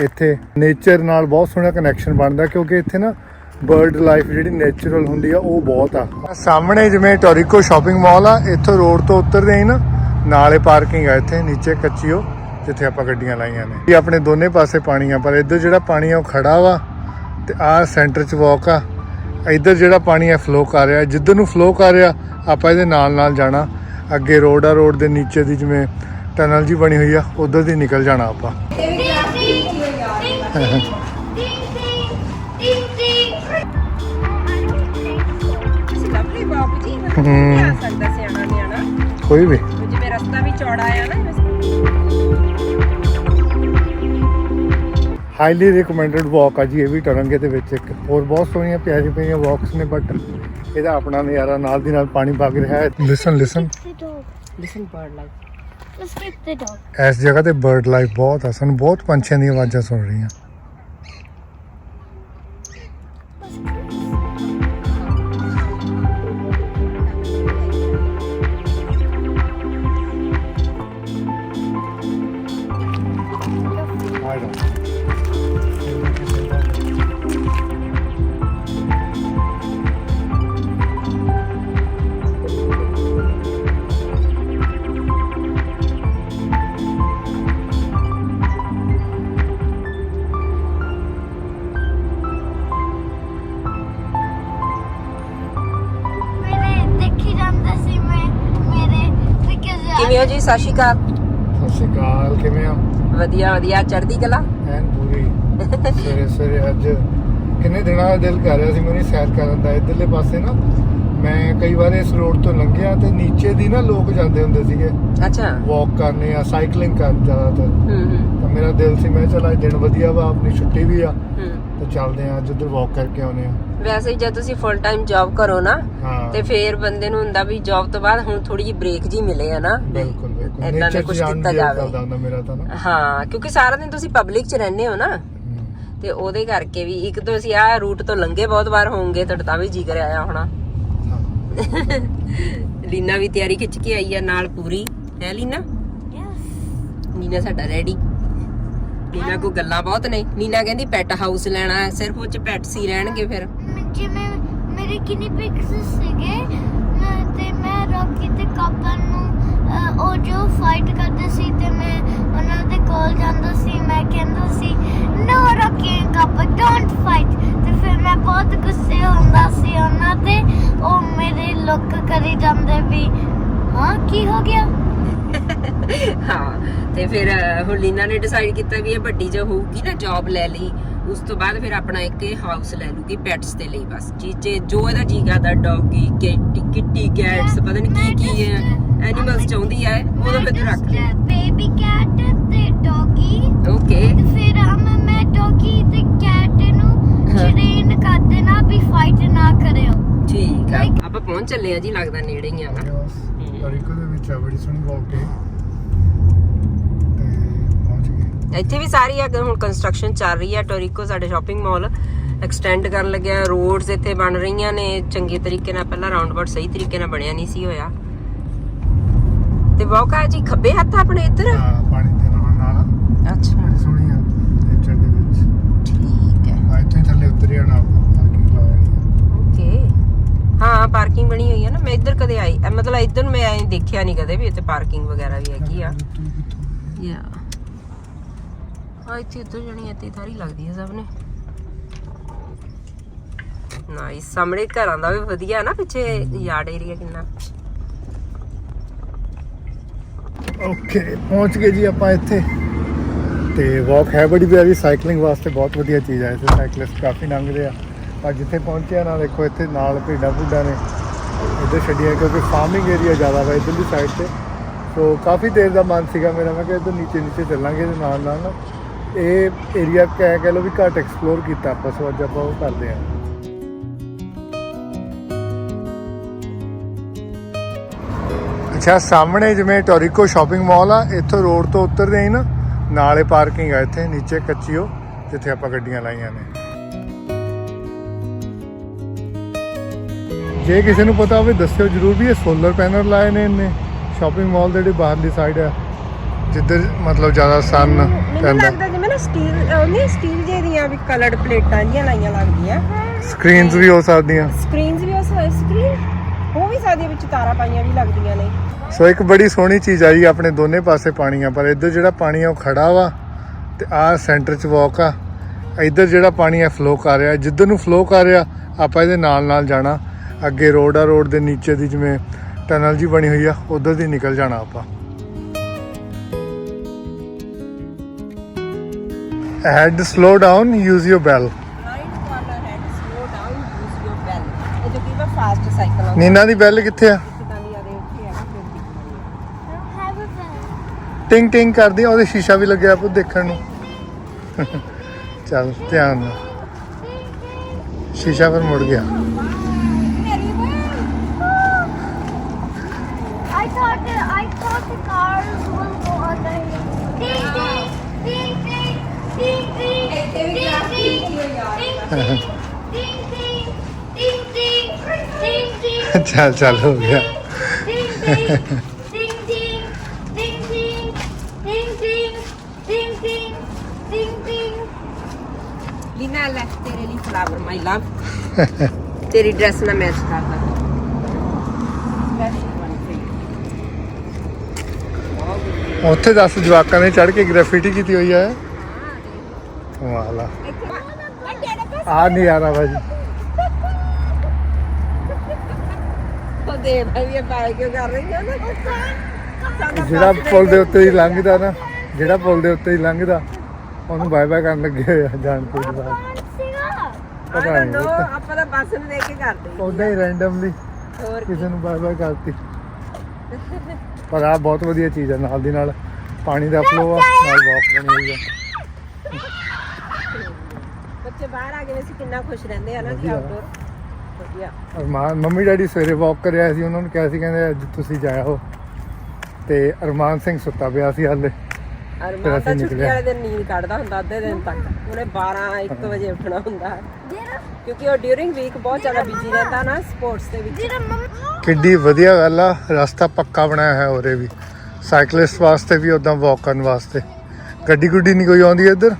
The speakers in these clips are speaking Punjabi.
ਇੱਥੇ ਨੇਚਰ ਨਾਲ ਬਹੁਤ ਸੋਹਣਾ ਕਨੈਕਸ਼ਨ ਬਣਦਾ, ਕਿਉਂਕਿ ਇੱਥੇ ਨਾ ਬਰਡ ਲਾਈਫ ਜਿਹੜੀ ਨੇਚਰਲ ਹੁੰਦੀ ਆ, ਉਹ ਬਹੁਤ ਆ। ਸਾਹਮਣੇ ਜਿਵੇਂ ਟੋਰੀਕੋ ਸ਼ਾਪਿੰਗ ਮਾਲ ਆ, ਇੱਥੋਂ ਰੋਡ ਤੋਂ ਉਤਰਦੇ ਹੀ ਨਾ, ਨਾਲੇ ਪਾਰਕਿੰਗ ਆ ਇੱਥੇ, ਨੀਚੇ ਕੱਚੀ ਉਹ ਜਿੱਥੇ ਆਪਾਂ ਗੱਡੀਆਂ ਲਾਈਆਂ ਨੇ। ਇਹ ਆਪਣੇ ਦੋਨੇ ਪਾਸੇ ਪਾਣੀ ਆ ਪਰ ਇੱਧਰ ਜਿਹੜਾ ਪਾਣੀ ਆ ਉਹ ਖੜਾ ਵਾ, ਤੇ ਆਹ ਸੈਂਟਰ 'ਚ ਵਾਕ ਆ। ਇੱਧਰ ਜਿਹੜਾ ਪਾਣੀ ਆ ਫਲੋ ਕਰ ਰਿਹਾ। ਜਿੱਧਰ ਨੂੰ ਫਲੋ ਕਰ ਰਿਹਾ, ਆਪਾਂ ਇਹਦੇ ਨਾਲ ਨਾਲ ਜਾਣਾ। ਅੱਗੇ ਰੋਡ ਆ ਰੋਡ ਦੇ ਨੀਚੇ ਦੀ ਜਿਵੇਂ ਟਨਲ ਜੀ ਬਣੀ ਹੋਈ ਆ, ਉਧਰ ਦੀ ਨਿਕਲ ਜਾਣਾ ਆਪਾਂ। ਲਵਲੀ ਬਾਪੂ ਜੀ ਹਮ। ਨਹੀਂ ਆ ਸਕਦਾ ਸਿਆਣਾ ਨਿਆਣਾ ਕੋਈ ਵੀ ਜਿਵੇਂ ਰਸਤਾ ਵੀ ਚੌੜਾ ਆ ਨਾ ਹਾਈਲੀ ਰეკਮੈਂਡਡ ਵਾਕ ਆ ਜੀ ਇਹ ਵੀ ਟਰੰਗੇ ਦੇ ਵਿੱਚ ਇੱਕ ਹੋਰ ਬਹੁਤ ਸੋਹਣੀਆਂ ਪਿਆਰੀ ਪਿਆਰੀਆਂ ਵਾਕਸ ਨੇ ਬਟ ਇਹਦਾ ਆਪਣਾ ਨਜ਼ਾਰਾ ਨਾਲ ਦੀ ਨਾਲ ਪਾਣੀ ਵਗ ਰਿਹਾ ਹੈ listen listen the dog. Listen bird like Let's get the dog. ਇਸ ਜਗ੍ਹਾ ਤੇ ਬਰਡ ਲਾਈਫ ਬਹੁਤ ਆ ਸਾਨੂੰ ਬਹੁਤ ਪੰਛੀਆਂ ਦੀਆਂ ਆਵਾਜ਼ਾਂ ਸੁਣ ਰਹੀਆਂ ਹੋ ਜੀ ਸਤਿ ਸ਼੍ਰੀ ਅਕਾਲ। ਸਤਿ ਸ਼੍ਰੀ ਅਕਾਲ ਕਿਵੇਂ ਆ ਵਧੀਆ ਵਧੀਆ ਚੜ੍ਹਦੀ ਕਲਾ। ਐਨ ਪੂਰੀ। ਸਵੇਰੇ ਸਵੇਰੇ ਅੱਜ ਕਿੰਨੇ ਦਿਨਾਂ ਦਾ ਦਿਲ ਕਰ ਰਿਹਾ ਸੀ ਮੈਨੂੰ ਸੈਰ ਕਰਨ ਦਾ ਇਧਰਲੇ ਪਾਸੇ ਨਾ ਮੈਂ ਕਈ ਵਾਰ ਇਸ ਰੋਡ ਤੋਂ ਲੰਘਿਆ ਤੇ ਨੀਚੇ ਦੀ ਨਾ ਲੋਕ ਜਾਂਦੇ ਹੁੰਦੇ ਸੀਗੇ। ਅੱਛਾ। ਵਾਕ ਕਰਨੇ ਆ ਸਾਈਕਲਿੰਗ ਕਰਨ ਜ਼ਿਆਦਾਤਰ। ਹੂੰ ਹੂੰ। ਤਾਂ ਮੇਰਾ ਦਿਲ ਸੀ ਮੈਂ ਚਲ ਦਿਨ ਵਧੀਆ ਵਾ ਆਪਣੀ ਛੁੱਟੀ ਵੀ ਆ। ਹੂੰ। ਤੇ ਚੱਲਦੇ ਆ ਅੱਜ ਉੱਧਰ ਵਾਕ ਕਰਕੇ ਆਉਨੇ ਆ ਵੈਸੇ ਹੀ ਜਦ ਤੁਸੀਂ ਫੁੱਲ ਟਾਈਮ ਜੌਬ ਕਰੋ ਨਾ ਹਾਂ। ਤੇ ਫੇਰ ਬੰਦੇ ਨੂੰ ਹੁੰਦਾ ਵੀ ਜੌਬ ਤੋਂ ਬਾਅਦ ਹੁਣ ਥੋੜੀ ਜਿਹੀ ਬ੍ਰੇਕ ਜੀ ਮਿਲੇ ਆ ਨਾ ਬਿਲਕੁਲ ਬਿਲਕੁਲ। ਏਦਾਂ ਦਾ ਨੇਚਰ ਚ ਕੁਛ ਜਾਣ ਕੀਤਾ ਜਾਵੇ। ਕਰਦਾ ਹੁੰਦਾ ਮੇਰਾ ਤਾਂ ਨਾ। ਹਾਂ ਕਿਉਂਕਿ ਸਾਰਾ ਦਿਨ ਤੁਸੀਂ ਪਬਲਿਕ 'ਚ ਰਹਿੰਦੇ ਹੋ ਨਾ ਤੇ ਉਹਦੇ ਕਰਕੇ ਵੀ ਇੱਕ ਤੋਂ ਅਸੀਂ ਆਹ ਰੂਟ ਤੋਂ ਲੰਘੇ ਬਹੁਤ ਵਾਰ ਹੋਵੋਗੇ ਤੁਹਾਡਾ ਤਾਂ ਵੀ ਜੀ ਆਇਆ ਹੋਣਾ। ਲੀਨਾ ਵੀ ਤਿਆਰੀ ਖਿੱਚ ਕੇ ਆਈ ਆ ਨਾਲ ਪੂਰੀ। ਹੈ ਲੀਨਾ? Yes ਨੀਨਾ ਸਾਡਾ ਰੈਡੀ ਨੀਨਾ ਕੋ ਗੱਲਾਂ ਬਹੁਤ ਨੇ। ਨੀਨਾ ਕਹਿੰਦੀ ਪੈਟ ਹਾਊਸ ਲੈਣਾ ਹੈ ਸਿਰਫ ਉਹ ਚ ਪੈਟਸ ਹੀ ਰਹਿਣਗੇ ਫਿਰ। ਜਿਵੇਂ ਮੇਰੇ ਕਿੰਨੀ ਪਿਕਸ ਸੀਗੇ? ਮੈਂ- ਤੇ ਮੈਂ ਰੌਕੀ ਤੇ ਕਪਲ ਨੂੰ ਉਹ ਜੋ ਫਾਈਟ ਕਰਦੇ ਸੀ ਤੇ ਮੈਂ ਉਹਨਾਂ ਦੇ ਕੋਲ ਜਾਂਦਾ ਸੀ, ਮੈਂ ਕਹਿੰਦਾ ਸੀ, no Rocky couple don't fight ਤੇ ਫਿਰ ਮੈਂ ਬਹੁਤ ਗੁੱਸੇ ਹੁੰਦਾ ਸੀ ਉਹਨਾਂ ਤੇ, ਉਹ ਮੇਰੇ ਲੁੱਕ ਕਰੀ ਜਾਂਦੇ ਵੀ, ਹਾਂ, ਕੀ ਹੋ ਗਿਆ? ਹਾਂ ਤੇ ਫਿਰ ਹੁਣ ਲੀਨਾ ਨੇ ਡਿਸਾਈਡ ਕੀਤਾ ਵੀ ਇਹ ਵੱਡੀ ਜੋ ਹੋਊਗੀ ਨਾ ਜੌਬ ਲੈ ਲਈ ਉਸ ਤੋਂ ਬਾਅਦ ਫਿਰ ਆਪਣਾ ਇੱਕ ਇਹ ਹਾਊਸ ਲੈ ਲੂਗੀ ਪੈਟਸ ਦੇ ਲਈ ਬਸ। ਚੀਜ਼ੇ ਜੋ ਇਹਦਾ ਜੀ ਕਰਦਾ ਡੌਗੀ ਕਿੱਟੀ ਕਿੱਟੀ ਕੈਟਸ ਪਤਾ ਨਹੀਂ ਕੀ ਕੀ ਹੈ ਐਨੀਮਲਸ ਚਾਹੁੰਦੀ ਹੈ ਉਦੋਂ ਫਿਰ ਤੂੰ ਰੱਖ ਲੈ। ਬੇਬੀ ਕੈਟ ਤੇ ਡੌਗੀ ਓਕੇ ਤੇ ਫਿਰ ਹਮ ਮੈਂ ਡੌਗੀ ਤੇ ਕੈਟ ਨੂੰ। ਟ੍ਰੇਨ ਕਰ ਦੇਣਾ ਵੀ ਫਾਈਟ ਨਾ ਕਰਿਓ। ਠੀਕ ਆ। ਆਪਾਂ ਪਹੁੰਚ ਚੱਲੇ ਆ ਜੀ ਲੱਗਦਾ ਨੇੜੇ ਹੀ ਆ ਨਾ। ਤਰੀਕੋ ਦੇ ਵਿੱਚ ਆ ਬੜੀ ਸੋਹਣੀ ਵਾਕ ਹੈ। ਇੱਥੇ ਵੀ ਸਾਰੀ ਅੱਗੇ ਹੁਣ ਕੰਸਟਰਕਸ਼ਨ ਚੱਲ ਰਹੀ ਹੈ ਟੋਰੀਕੋ ਸਾਡੇ ਸ਼ਾਪਿੰਗ ਮਾਲ ਐਕਸਟੈਂਡ ਕਰਨ ਲੱਗਿਆ ਰੋਡਸ ਇੱਥੇ ਬਣ ਰਹੀਆਂ ਨੇ ਚੰਗੇ ਤਰੀਕੇ ਨਾਲ ਪਹਿਲਾਂ ਰਾਉਂਡ ਸਹੀ ਤਰੀਕੇ ਨਾਲ ਬਣਿਆ ਨਹੀਂ ਸੀ ਹੋਇਆ। ਤੇ ਵੌਕਾ ਜੀ ਖੱਬੇ ਹੱਥ ਆਪਣੇ ਇੱਧਰ। ਹਾਂ ਪਾਣੀ ਦੇ ਨਾਲ ਨਾਲ। ਅੱਛਾ। ਬੜੀ ਸੋਹਣੀ ਆ ਨੇਚਰ ਦੇ ਵਿੱਚ। ਠੀਕ ਹੈ। ਆ ਇੱਥੇ ਥੱਲੇ ਉਤਰਿਆ ਨਾ ਪਾਰਕਿੰਗ ਲਾਉਣੀ ਓਕੇ। ਹਾਂ ਪਾਰਕਿੰਗ ਬਣੀ ਹੋਈ ਹੈ ਨਾ ਮੈਂ ਇੱਧਰ ਕਦੇ ਆਈ ਮਤਲਬ ਇੱਧਰ ਮੈਂ ਐਂ ਦੇਖਿਆ ਨਹੀਂ ਕਦੇ ਵੀ ਇੱਥੇ ਪਾਰਕਿੰਗ ਵਗੈਰਾ ਵੀ ਹੈਗੀ ਆ। ਯਾ ਆ ਇੱਥੇ ਇੱਧਰ ਜਣੀ ਇੱਥੇ ਸਾਰੀ ਲੱਗਦੀ ਹੈ ਸਭ ਨੇ। ਨਾਈਸ ਸਾਹਮਣੇ ਘਰਾਂ ਦਾ ਵੀ ਵਧੀਆ ਨਾ, ਪਿੱਛੇ ਯਾਰਡ ਏਰੀਆ ਕਿੰਨਾ। ਓਕੇ ਪਹੁੰਚ ਗਏ ਜੀ ਆਪਾਂ ਇੱਥੇ। ਤੇ ਵਾਕ ਹੈ ਬੜੀ ਪਿਆਰੀ ਸਾਈਕਲਿੰਗ ਵਾਸਤੇ ਬਹੁਤ ਵਧੀਆ ਚੀਜ਼ ਹੈ ਇੱਥੇ ਸਾਈਕਲਿਸਟ ਕਾਫੀ ਲੰਘਦੇ ਆ। ਪਰ ਜਿੱਥੇ ਪਹੁੰਚਿਆ ਨਾ, ਦੇਖੋ ਇੱਥੇ ਨਾਲ ਭੇਡਾਂ ਭੁੱਡਾਂ ਨੇ। ਇੱਧਰ ਛੱਡੀਆਂ, ਕਿਉਂਕਿ ਫਾਰਮਿੰਗ ਏਰੀਆ ਜ਼ਿਆਦਾ ਵਾ ਇੱਧਰਲੀ ਸਾਈਡ ਤੇ। ਸੋ ਕਾਫੀ ਦੇਰ ਦਾ ਮਨ ਸੀਗਾ ਮੇਰਾ, ਮੈਂ ਕਿਹਾ ਇੱਧਰ ਨੀਚੇ ਨੀਚੇ ਚੱਲਾਂਗੇ ਤੇ ਨਾਲ ਨਾਲ ਨਾ। ਇਹ ਏਰੀਆ ਕਹਿ ਕਹਿ ਲਓ ਵੀ ਘੱਟ ਐਕਸਪਲੋਰ ਕੀਤਾ ਆਪਾਂ ਸੋ ਅੱਜ ਆਪਾਂ ਉਹ ਕਰਦੇ ਹਾਂ। ਅੱਛਾ ਸਾਹਮਣੇ ਜਿਵੇਂ ਟੋਰੀਕੋ ਸ਼ਾਪਿੰਗ ਮਾਲ ਆ ਇੱਥੋਂ ਰੋਡ ਤੋਂ ਉਤਰਦੇ ਹੀ ਨਾ ਨਾਲੇ ਪਾਰਕਿੰਗ ਆ ਇੱਥੇ ਨੀਚੇ ਕੱਚੀ ਉਹ ਜਿੱਥੇ ਆਪਾਂ ਗੱਡੀਆਂ ਲਾਈਆਂ ਨੇ। ਜੇ ਕਿਸੇ ਨੂੰ ਪਤਾ ਹੋਵੇ ਦੱਸਿਓ ਜਰੂਰ ਵੀ ਇਹ ਸੋਲਰ ਪੈਨਲ ਲਾਏ ਨੇ ਇਹਨੇ ਸ਼ਾਪਿੰਗ ਮਾਲ ਦੇ ਜਿਹੜੀ ਬਾਹਰਲੀ ਸਾਈਡ ਆ ਜਿੱਧਰ ਮਤਲਬ ਜ਼ਿਆਦਾ ਸਨ ਮੈਨੂੰ ਪੈਂਦਾ। ਨਾ ਸਟੀਲ ਉਹਨੇ ਸਟੀਲ ਜੇ ਦੀਆਂ ਵੀ ਕਲਰਡ ਪਲੇਟਾਂ ਜੀਆਂ ਲਾਈਆਂ ਲੱਗਦੀਆਂ। ਸਕਰੀਨਸ ਵੀ ਹੋ ਸਕਦੀਆਂ। ਸਕਰੀਨਸ ਵੀ ਉਸ ਸਕਰੀਨ ਉਹ ਵੀ ਸਾਡੀ ਵਿੱਚ ਤਾਰਾਂ ਪਾਈਆਂ ਵੀ ਲੱਗਦੀਆਂ ਨੇ। ਸੋ ਇੱਕ ਬੜੀ ਸੋਹਣੀ ਚੀਜ਼ ਆਈ ਆਪਣੇ ਦੋਨੇ ਪਾਸੇ ਪਾਣੀ ਆ ਪਰ ਇੱਧਰ ਜਿਹੜਾ ਪਾਣੀ ਆ ਉਹ ਖੜਾ ਵਾ ਤੇ ਆਹ ਸੈਂਟਰ 'ਚ ਵਾਕ ਆ। ਇੱਧਰ ਜਿਹੜਾ ਪਾਣੀ ਆ ਫਲੋ ਕਰ ਰਿਹਾ ਜਿੱਧਰ ਨੂੰ ਫਲੋ ਕਰ ਰਿਹਾ ਆਪਾਂ ਇਹਦੇ ਨਾਲ ਨਾਲ ਜਾਣਾ। ਅੱਗੇ ਰੋਡ ਆ ਰੋਡ ਦੇ ਨੀਚੇ ਦੀ ਜਿਵੇਂ ਟਨਲ ਜੀ ਬਣੀ ਹੋਈ ਆ ਉਧਰ ਦੀ ਨਿਕਲ ਜਾਣਾ ਆਪਾਂ। Head slow down use your bell right corner head slow down use your bell ਇਹ ਜੋ ਕੀ ਵਾ ਫਾਸਟ ਸਾਈਕਲ ਆ ਨੀਨਾ ਦੀ ਬੈਲ ਕਿੱਥੇ ਆ? ਉੱਥੇ ਫਿਰ ਦਿਖਦੀ. ਟਿੰਗ ਟਿੰਗ ਕਰਦੀ ਆ, ਉਹਦੇ ਸ਼ੀਸ਼ਾ ਵੀ ਲੱਗਿਆ ਆਪੋ ਦੇਖਣ ਨੂੰ। ਚੱਲ ਧਿਆਨ ਨਾਲ। ਸ਼ੀਸ਼ਾ ਪਰ ਮੁੜ ਗਿਆ। I thought that I thought the cars will go ding ding ਚੱਲ ਚੱਲ ਹੋ ਗਿਆ। ਲੀਨਾ ਲੈ ਤੇਰੇ ਲਈ ਫਲਾਵਰ ਮਾਈ ਲਵ ਤੇਰੀ ਡਰੈਸ ਨਾਲ ਮੈਚ ਕਰਦਾ। ਉੱਥੇ ਦੱਸ ਜਵਾਕਾਂ ਨੇ ਚੜ ਕੇ ਗ੍ਰੈਫਿਟੀ ਕੀਤੀ ਹੋਈ ਹੈ। ਕਮਾਲ ਆ ਨਹੀਂ ਆ ਰਹਾ ਭਾਜੀ। ਉਹ ਦੇ ਭਾਈ ਇਹ ਬਾਈ ਕਿਉਂ ਕਰ ਰਹੀ ਹੈ ਨਾ ਜਿਹੜਾ ਪੁਲ ਦੇ ਉੱਤੇ ਹੀ ਲੰਘਦਾ ਨਾ ਜਿਹੜਾ ਪੁਲ ਦੇ ਉੱਤੇ ਹੀ ਲੰਘਦਾ ਉਹਨੂੰ ਬਾਏ ਬਾਏ ਕਰਨ ਲੱਗੇ ਹੋਏ ਆ. ਪਤਾ ਆਈ ਨਹੀਂ। ਆਪਾਂ ਤਾਂ ਬੱਸ ਨੂੰ ਦੇਖ ਕੇ ਕਰਦੇ ਉਦਾਂ ਹੀ ਰੈਂਡਮਲੀ ਹੋਰ ਕਿਸੇ ਨੂੰ ਬਾਏ ਬਾਏ ਕਰਤੀ। ਪਰ ਆ ਬਹੁਤ ਵਧੀਆ ਚੀਜ਼ ਆ ਨਾਲ ਦੀ ਨਾਲ ਪਾਣੀ ਦਾ ਫਲੋ ਆ ਨਾਲ ਵਾਕ ਬਣੀ ਹੋਈ ਆ। ਬੱਚੇ ਬਾਹਰ ਆ ਗਏ ਸੀ ਕਿੰਨਾ ਖੁਸ਼ ਰਹਿੰਦੇ ਆ ਨਾ ਜੀ ਵਧੀਆ। ਆਊਟਡੋਰ ਵਧੀਆ। ਅਰਮਾਨ ਮੰਮੀ ਡੈਡੀ ਸਵੇਰੇ ਵਾਕ ਕਰਿਆ ਸੀ ਉਹਨਾਂ ਨੂੰ ਕਿਹਾ ਸੀ ਕਹਿੰਦੇ ਅੱਜ ਤੁਸੀਂ ਜਾਇਓ ਤੇ ਅਰਮਾਨ ਸਿੰਘ ਸੁੱਤਾ ਪਿਆ ਸੀ ਹਾਲੇ। ਅਸੀਂ ਤਾਂ ਛੁੱਟੀ ਨਿਕਲੇ। ਵਾਲੇ ਦਿਨ ਨੀਂਦ ਕੱਢਦਾ ਹੁੰਦਾ ਅੱਧੇ ਦਿਨ ਤੱਕ। ਉਹਨੇ 12 1 ਵਜੇ ਉੱਠਣਾ ਹੁੰਦਾ। ਕਿਉਂਕਿ ਉਹ ਡਿਊਰਿੰਗ ਵੀਕ ਬਹੁਤ ਜ਼ਿਆਦਾ ਬਿਜ਼ੀ ਰਹਿੰਦਾ ਨਾ ਸਪੋਰਟਸ ਦੇ ਵਿੱਚ? ਕਿੱਡੀ ਵਧੀਆ ਗੱਲ ਆ ਰਸਤਾ ਪੱਕਾ ਬਣਾਇਆ ਹੈ ਉਰੇ ਵੀ। ਸਾਈਕਲਿਸਟ ਵਾਸਤੇ ਵੀ ਉਦਾਂ ਵਾਕ ਕਰਨ ਵਾਸਤੇ। ਗੱਡੀ ਗੁੱਡੀ ਨਹੀਂ ਕੋਈ ਆਉਂਦੀ ਇੱਧਰ?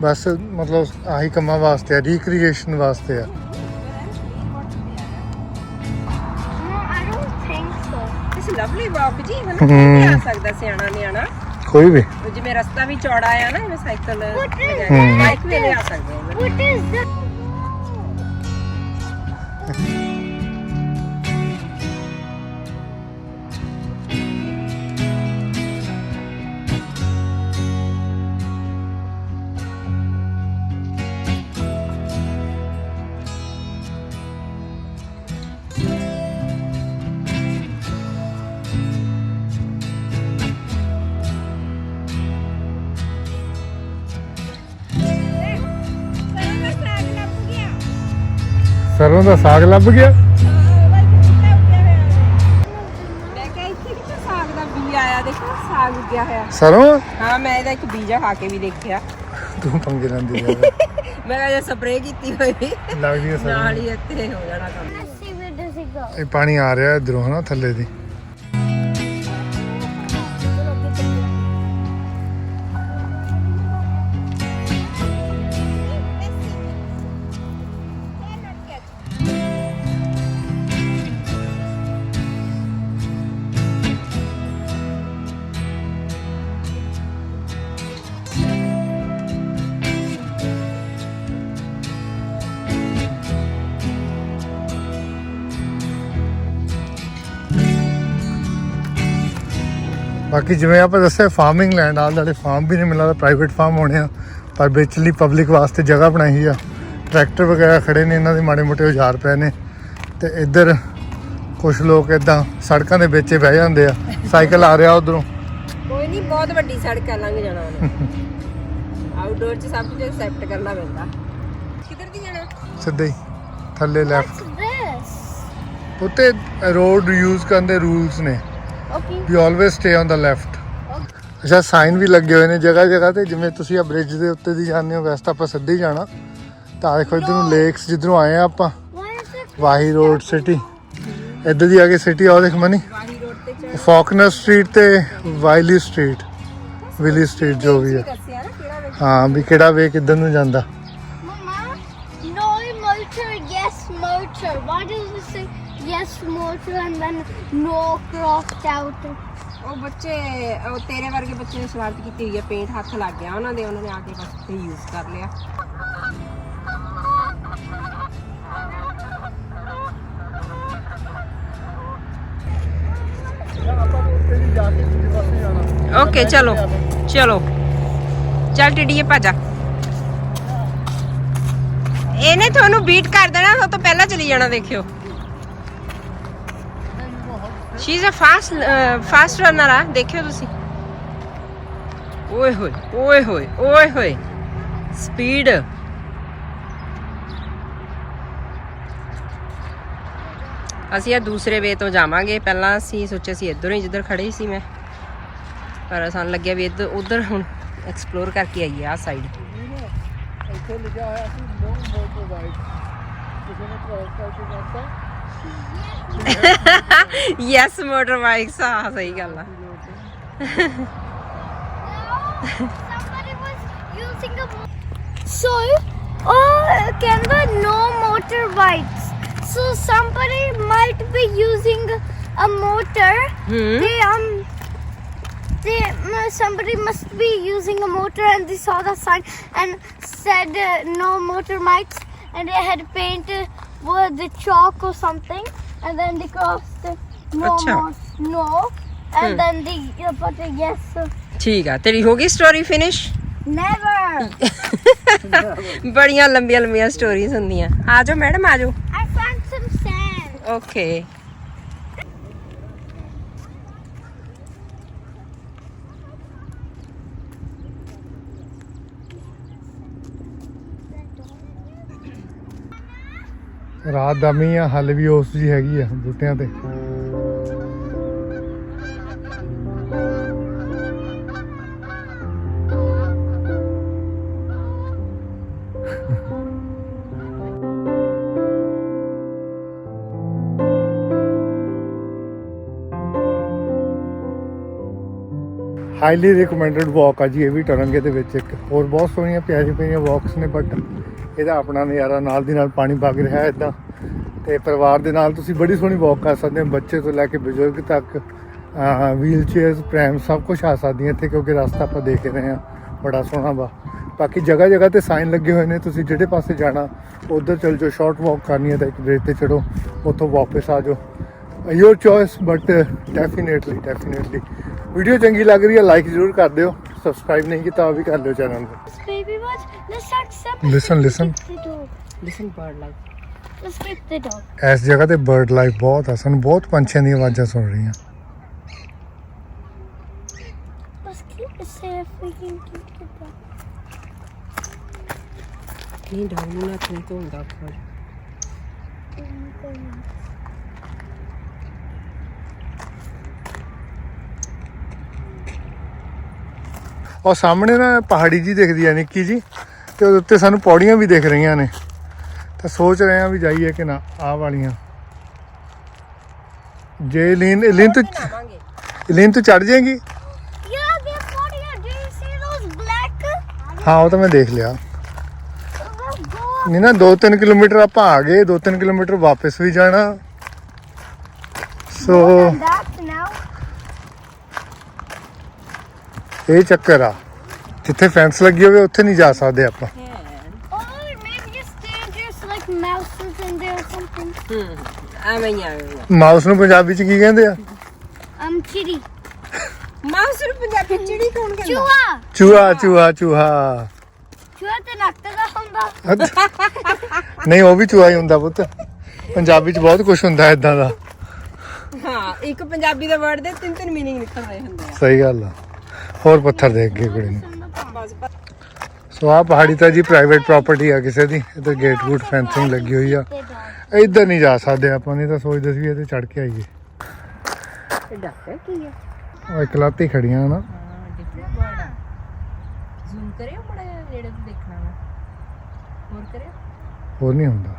ਬਸ ਮਤਲਬ ਆਹੀ ਕੰਮਾਂ ਵਾਸਤੇ ਆ ਰੀਕ੍ਰੀਏਸ਼ਨ ਵਾਸਤੇ ਆ। ਲਵਲੀ ਵਾਕ ਜੀ। ਕੋਈ ਵੀ ਆ ਸਕਦਾ ਸਿਆਣਾ ਨਿਆਣਾ? ਕੋਈ ਵੀ। ਜਿਵੇਂ ਰਸਤਾ ਵੀ ਚੌੜਾ ਆ ਨਾ ਜਿਵੇਂ ਸਾਈਕਲ। ਬਾਈਕ ਵੀ ਲੈ ਆ ਸਕਦੇ ਆ। What is ਸਰੋਂ ਦਾ ਸਾਗ ਲੱਭ ਗਿਆ। ਮੈਂ ਕਿਹਾ ਇੱਥੇ ਕਿੱਥੇ ਸਾਗ ਦਾ ਬੀ ਆਇਆ? ਦੇਖੋ ਸਾਗ ਉੱਗਿਆ ਹੋਇਆ। ਸਰੋਂ? ਹਾਂ ਮੈਂ ਇਹਦਾ ਇੱਕ ਬੀਜਾ ਖਾ ਕੇ ਵੀ ਦੇਖਿਆ। ਤੂੰ ਪੰਗੇ ਲੈਂਦੀ ਜਾ ਮੈਂ ਕਿਹਾ ਜੇ ਸਪਰੇਅ ਕੀਤੀ ਹੋਈ। ਲੱਗਦੀ ਹੈ ਸਰੋਂ। ਨਾਲ ਹੀ ਇੱਥੇ ਹੋ ਜਾਣਾ ਕੰਮ. ਇਹ ਪਾਣੀ ਆ ਰਿਹਾ ਇਧਰੋਂ ਹਨਾ ਥੱਲੇ ਦੀ। ਬਾਕੀ ਜਿਵੇਂ ਆਪਾਂ ਦੱਸਿਆ ਫਾਰਮਿੰਗ ਲੈਂਡ ਆਲ ਵਾਲੇ ਫਾਰਮ ਵੀ ਨਹੀਂ ਮਿਲਦਾ ਪ੍ਰਾਈਵੇਟ ਫਾਰਮ ਹੋਣੇ ਆ ਪਰ ਵਿੱਚ ਲਈ ਪਬਲਿਕ ਵਾਸਤੇ ਜਗ੍ਹਾ ਬਣਾਈ ਆ। ਟਰੈਕਟਰ ਵਗੈਰਾ ਖੜੇ ਨੇ ਇਹਨਾਂ ਦੇ ਮਾੜੇ ਮੋਟੇ ਔਜ਼ਾਰ ਪਏ ਨੇ। ਤੇ ਇੱਧਰ ਕੁਝ ਲੋਕ ਇਦਾਂ ਸੜਕਾਂ ਦੇ ਵਿੱਚ ਬਹਿ ਜਾਂਦੇ ਆ। ਸਾਈਕਲ ਆ ਰਿਹਾ ਉਧਰੋਂ। ਕੋਈ ਨਹੀਂ ਬਹੁਤ ਵੱਡੀ ਸੜਕ ਆ ਲੰਘ ਜਾਣਾ ਉਹਨੇ। ਆਊਟਡੋਰ 'ਚ ਸਭ ਕੁਝ ਐਕਸੈਪਟ ਕਰਨਾ ਪੈਂਦਾ। ਕਿੱਧਰ ਦੀ ਜਾਣਾ? ਸਿੱਧੇ ਹੀ ਥੱਲੇ ਲੈਫਟ? ਉੱਤੇ ਰੋਡ ਯੂਜ਼ ਕਰਨ ਦੇ ਰੂਲਸ ਨੇ। Okay. We always stay on the left ਅੱਛਾ ਸਾਈਨ ਵੀ ਲੱਗੇ ਹੋਏ ਨੇ ਜਗ੍ਹਾ ਜਗ੍ਹਾ ਤੇ ਜਿਵੇਂ ਤੁਸੀਂ ਆ ਬ੍ਰਿਜ ਦੇ ਉੱਤੇ ਦੀ ਜਾਂਦੇ ਹੋ ਵੈਸੇ ਤਾਂ ਆਪਾਂ ਸਿੱਧੇ ਹੀ ਜਾਣਾ। ਤਾਂ ਦੇਖੋ ਇੱਧਰ ਨੂੰ ਲੇਕਸ ਜਿੱਧਰੋਂ ਆਏ ਆ ਆਪਾਂ? ਵਾਹੀ ਰੋਡ ਸਿਟੀ ਇੱਧਰ ਦੀ ਆ ਕੇ ਸਿਟੀ ਆ ਦੇਖ ਮਨੀ। ਫੌਕਨਰ ਸਟਰੀਟ ਤੇ ਵਾਈਲੀ ਸਟਰੀਟ ਵਿਲੀ ਸਟਰੀਟ ਜੋ ਵੀ ਹੈ ਹਾਂ ਵੀ ਕਿਹੜਾ ਵੇ ਕਿੱਧਰ ਨੂੰ ਜਾਂਦਾ। Yes motor and then no crossed out? ਉਹ ਬੱਚੇ ਉਹ ਤੇਰੇ ਵਰਗੇ ਬੱਚੇ ਨੇ ਸ਼ਰਾਰਤ ਕੀਤੀ ਹੋਈ ਹੈ ਪੇਂਟ ਹੱਥ ਲੱਗ ਗਿਆ ਉਹਨਾਂ ਦੇ ਉਹਨਾਂ ਨੇ ਆ ਕੇ ਬਸ ਤੇ ਯੂਜ਼ ਕਰ ਲਿਆ। ਓਕੇ ਚਲੋ ਚਲੋ। ਚੱਲ ਟਿੱਡੀਏ ਭਾਜਾ ਇਹਨੇ ਤੁਹਾਨੂੰ ਬੀਟ ਕਰ ਦੇਣਾ ਉਹ ਤੋਂ ਪਹਿਲਾਂ ਚਲੀ ਜਾਣਾ ਦੇਖਿਓ। She is a fast fast runner ਆ ਦੇਖਿਓ ਤੁਸੀਂ ਓਏ ਹੋਏ ਓਏ ਹੋਏ ਓਏ ਹੋਏ ਸਪੀਡ ਅਸੀਂ ਆ ਦੂਸਰੇ ਵੇ ਤੋਂ ਜਾਵਾਂਗੇ ਪਹਿਲਾਂ ਅਸੀਂ ਸੋਚਿਆ ਸੀ ਇੱਧਰੋਂ ਹੀ ਜਿੱਧਰ ਖੜੇ ਸੀ ਮੈਂ ਪਰ ਸਾਨੂੰ ਲੱਗਿਆ ਵੀ ਇੱਧਰ ਉਧਰ ਹੁਣ ਐਕਸਪਲੋਰ ਕਰਕੇ ਆਈਏ ਆ ਸਾਈਡ ਇੱਥੇ ਲਿਖਿਆ ਹੋਇਆ ਸੀ ਨੋ ਮੋਟਰ ਬਾਈਕ ਕਿਸੇ ਨੇ ਕ੍ਰੋਸ ਕਰਕੇ ਕਰਤਾ ਯੈਸ ਮੋਟਰ ਬਾਈਕਸ ਆ ਸਹੀ ਗੱਲ ਆ Somebody was using a. So, oh, Canva, no motorbikes. So somebody might be using a motor. ਹੂੰ They um. They, uh, somebody must be using a motor and they saw the sign and said uh, no motor mics and they had painted with the chalk or something And then they crossed uh, no Acha. mo- no and Hmm. then they uh, put a yes uh, ਠੀਕ ਆ ਤੇਰੀ ਹੋ ਗਈ ਸਟੋਰੀ ਫਿਨਿਸ਼ never ਬੜੀਆਂ ਲੰਬੀਆਂ ਲੰਬੀਆਂ ਸਟੋਰੀਜ਼ ਹੁੰਦੀਆਂ ਆ ਜਾਓ ਮੈਡਮ ਆ ਜਾਓ I found some sand okay ਰਾਤ ਦਾ ਮੀਂਹ ਆ, ਹੱਲ ਵੀ ਉਸ ਜੀ ਹੈਗੀ ਆ, ਬੂਟਿਆਂ ਤੇ। ਹਾਈਲੀ ਰეკਮੈਂਡਡ ਵਾਕ ਆ ਜੀ, ਇਹ ਵੀ ਟਰੰਗੇ ਦੇ ਵਿੱਚ ਇੱਕ। ਹੋਰ ਬਹੁਤ ਸੋਹਣੀਆਂ ਪਿਆਰੀ ਪਿਆਰੀਆਂ ਵਾਕਸ ਨੇ ਬਟ ਇਹਦਾ ਆਪਣਾ ਨਜ਼ਾਰਾ ਨਾਲ ਦੀ ਨਾਲ ਪਾਣੀ ਵਗ ਰਿਹਾ ਇਦਾਂ। ਤੇ ਪਰਿਵਾਰ ਦੇ ਨਾਲ ਤੁਸੀਂ ਬੜੀ ਸੋਹਣੀ ਵਾਕ ਕਰ ਸਕਦੇ ਹੋ, ਬੱਚੇ ਤੋਂ ਲੈ ਕੇ ਬਜ਼ੁਰਗ ਤੱਕ ਵੀਲ ਚੇਅਰਸ ਪ੍ਰੈਮ ਸਭ ਕੁਝ ਆ ਸਕਦੀਆਂ ਇੱਥੇ ਕਿਉਂਕਿ ਰਸਤਾ ਆਪਾਂ ਦੇਖ ਰਹੇ ਹਾਂ, ਬੜਾ ਸੋਹਣਾ ਵਾ। ਬਾਕੀ ਜਗ੍ਹਾ ਜਗ੍ਹਾ ਤੇ ਸਾਈਨ ਲੱਗੇ ਹੋਏ ਨੇ, ਤੁਸੀਂ ਜਿਹੜੇ ਪਾਸੇ ਜਾਣਾ, ਉਧਰ ਚਲ ਜਾਓ ਸ਼ਾਰਟ ਵਾਕ ਕਰਨੀ ਹੈ ਤਾਂ ਇੱਕ ਬ੍ਰੇਕ ਤੇ ਚੜੋ ਉੱਥੋਂ ਵਾਪਸ ਆ ਜਾਓ। Your choice but definitely definitely video ਚੰਗੀ ਲੱਗ ਰਹੀ ਹੈ ਲਾਈਕ ਜ਼ਰੂਰ ਕਰ ਦਿਓ। ਸਬਸਕ੍ਰਾਈਬ ਨਹੀਂ ਕੀਤਾ ਉਹ ਵੀ ਕਰ ਲਿਓ ਚੈਨਲ ਨੂੰ This baby was let's accept Listen, listen. the dog listen bird like let's keep the dog ਇਸ ਜਗ੍ਹਾ ਤੇ ਬਰਡ ਲਾਈਫ ਬਹੁਤ ਆ ਸਾਨੂੰ ਬਹੁਤ ਪੰਛੀਆਂ ਦੀਆਂ ਆਵਾਜ਼ਾਂ ਸੁਣ ਰਹੀਆਂ let's keep it safe we can keep the dog ਨਹੀਂ ਡਾਊਨ ਨੂੰ ਨਾ ਤੂੰ ਧੋਂਦਾ ਫੜ ਉਹ ਸਾਹਮਣੇ ਨਾ ਪਹਾੜੀ ਜੀ ਦਿਖਦੀ ਆ ਨਿੱਕੀ ਜੀ ਤੇ ਉਹਦੇ ਉੱਤੇ ਸਾਨੂੰ ਪੌੜੀਆਂ ਵੀ ਦਿਖ ਰਹੀਆਂ ਨੇ। ਤਾਂ ਸੋਚ ਰਹੇ ਆ ਵੀ ਜਾਈਏ ਕਿ ਨਾ ਆਹ ਵਾਲੀਆਂ। ਜੇ ਲੀਨ ਲੀਨ ਤੋਂ ਲੀਨ ਤੋਂ ਚੜ ਜਾਏਗੀ? ਹਾਂ ਉਹ ਤਾਂ ਮੈਂ ਦੇਖ ਲਿਆ। ਨਹੀਂ ਨਾ 2-3 ਕਿਲੋਮੀਟਰ ਆਪਾਂ ਆ ਗਏ 2-3 ਕਿਲੋਮੀਟਰ ਵਾਪਸ ਵੀ ਜਾਣਾ। ਸੋ ਇਹ ਚੱਕਰ ਆ। ਜਿੱਥੇ ਫੈਂਸ ਲੱਗੀ ਹੋਵੇ ਉੱਥੇ ਨਹੀਂ ਜਾ ਸਕਦੇ ਆਪਾਂ। Or maybe it's dangerous like mouses in there or something. ਹੂੰ ਐਵੇਂ ਹੀ ਆਵੇਗਾ ਮਾਊਸ ਨੂੰ ਪੰਜਾਬੀ ਚ ਕੀ ਕਹਿੰਦੇ ਆ? Um ਮਾਊਸ ਨੂੰ ਪੰਜਾਬੀ ਚਿੜੀ ਕੌਣ ਕਹਿੰਦਾ? chua ਚੂਹਾ ਚੂਹਾ ਚੂਹਾ। chua ਤੇ ਨੱਕ ਦਾ ਹੁੰਦਾ। ਨਹੀਂ ਉਹ ਵੀ ਚੂਹਾ ਹੀ ਹੁੰਦਾ ਪੁੱਤ। ਪੰਜਾਬੀ ਚ ਬਹੁਤ ਕੁਝ ਹੁੰਦਾ ਇਦਾਂ ਦਾ। ਹਾਂ ਇੱਕ ਪੰਜਾਬੀ ਦੇ ਵਰਡ ਦੇ ਤਿੰਨ ਤਿੰਨ ਮੀਨਿੰਗ ਨਿਕਲਦੇ ਹੁੰਦੇ ਸਹੀ ਗੱਲ ਆ। ਹੋਰ ਪੱਥਰ ਦੇਖ ਕੇ ਕੁੜੀ ਨੂੰ। ਆ ਸੋ ਆ ਪਹਾੜੀ ਤਾਂ ਜੀ ਪ੍ਰਾਈਵੇਟ ਪ੍ਰਾਪਰਟੀ ਆ ਕਿਸੇ ਦੀ। ਇੱਧਰ ਗੇਟ ਗੂਟ ਫੈਂਸਿੰਗ ਲੱਗੀ ਹੋਈ ਆ। ਇੱਧਰ ਨਹੀਂ ਜਾ ਸਕਦੇ ਆਪਾਂ ਨਹੀਂ ਤਾਂ ਸੋਚਦੇ ਸੀ ਇੱਥੇ ਚੜ ਕੇ ਆਈਏ। ਇਹ ਡਾਕਟਰ ਕੀ ਆ ਉਹ ਇਕਲਾਤੀ ਖੜੀਆਂ ਨਾ। ਹਾਂ ਡਿਫਰੈਂਟ ਵਰਡ ਆ ਜ਼ੂਮ ਕਰਿਓ ਬੜਾ ਨੇੜੇ ਤੋਂ ਦੇਖਣਾ ਵਾ ਹੋਰ ਕਰਿਓ ਹੋਰ ਨਹੀਂ ਹੁੰਦਾ।